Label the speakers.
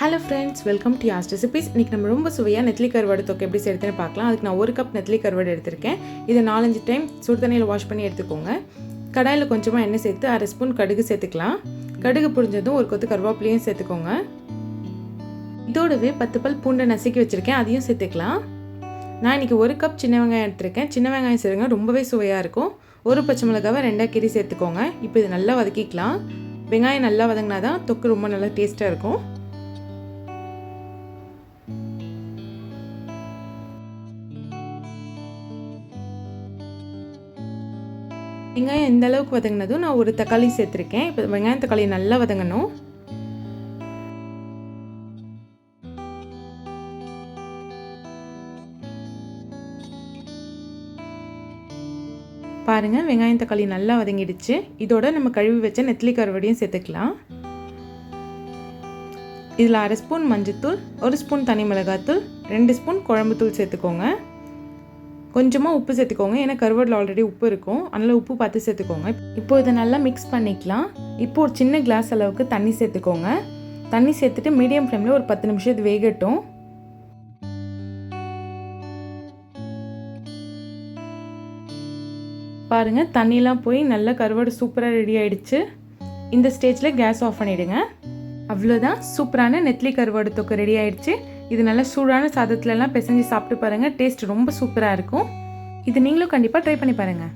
Speaker 1: Hello friends welcome to Yas recipes இன்றைக்கி நம்ம ரொம்ப சுவையாக நெத்லி கருவாடு தொக்கு எப்படி செய்யறதுன்னு பார்க்கலாம். அதுக்கு நான் ஒரு கப் நெத்லி கருவாடு எடுத்திருக்கேன். இதை நாலஞ்சு டைம் சுடு தண்ணியில் வாஷ் பண்ணி எடுத்துக்கோங்க. கடாயில் கொஞ்சமாக எண்ணெய் சேர்த்து அரை ஸ்பூன் கடுகு சேர்த்துக்கலாம். கடுகு புரிஞ்சதும் ஒரு கொத்து கருவேப்பிலையும் சேர்த்துக்கோங்க. இதோடவே பத்து பல் பூண்டை நசுக்கி வச்சுருக்கேன். அதையும் சேர்த்துக்கலாம். நான் இன்றைக்கி ஒரு கப் சின்ன வெங்காயம் எடுத்திருக்கேன். சின்ன வெங்காயம் சேருங்க ரொம்பவே சுவையாக இருக்கும். ஒரு பச்சை மிளகாவை ரெண்டாக கீரி சேர்த்துக்கோங்க. இப்போ இது நல்லா வதக்கிக்கலாம். வெங்காயம் நல்லா வதங்கினா தான் தொக்கு ரொம்ப நல்லா டேஸ்ட்டாக இருக்கும். வெங்காயம் இந்த அளவுக்கு வதங்கினதும் நான் ஒரு தக்காளி சேர்த்துருக்கேன். இப்போ வெங்காயம் தக்காளி நல்லா வதங்கணும். பாருங்கள் வெங்காயம் தக்காளி நல்லா வதங்கிடுச்சு. இதோட நம்ம கழுவி வச்ச நெத்திலி கருவடியும் சேர்த்துக்கலாம். இதில் அரை ஸ்பூன் மஞ்சத்தூள் ஒரு ஸ்பூன் தனி மிளகாத்தூள் ரெண்டு ஸ்பூன் குழம்புத்தூள் சேர்த்துக்கோங்க. கொஞ்சமாக உப்பு சேர்த்துக்கோங்க. ஏன்னா கருவாடில் ஆல்ரெடி உப்பு இருக்கும். அதனால் உப்பு பார்த்து சேர்த்துக்கோங்க. இப்போ இதை நல்லா மிக்ஸ் பண்ணிக்கலாம். இப்போ ஒரு சின்ன கிளாஸ் அளவுக்கு தண்ணி சேர்த்துக்கோங்க. தண்ணி சேர்த்துட்டு மீடியம் ஃப்ளேமில் ஒரு பத்து நிமிஷம் இது வேகட்டும். பாருங்கள் தண்ணிலாம் போய் நல்லா கருவாடு சூப்பராக ரெடி ஆகிடுச்சு இந்த ஸ்டேஜில் கேஸ் ஆஃப் பண்ணிவிடுங்க அவ்வளோதான் சூப்பரான நெத்லி கருவாடு தொக்கு ரெடி ஆயிடுச்சு. இது நல்லா சூடான சாதத்துலலாம் பிசைஞ்சு சாப்பிட்டு பாருங்கள் டேஸ்ட் ரொம்ப சூப்பராக இருக்கும். இது நீங்களும் கண்டிப்பாக ட்ரை பண்ணி பாருங்கள்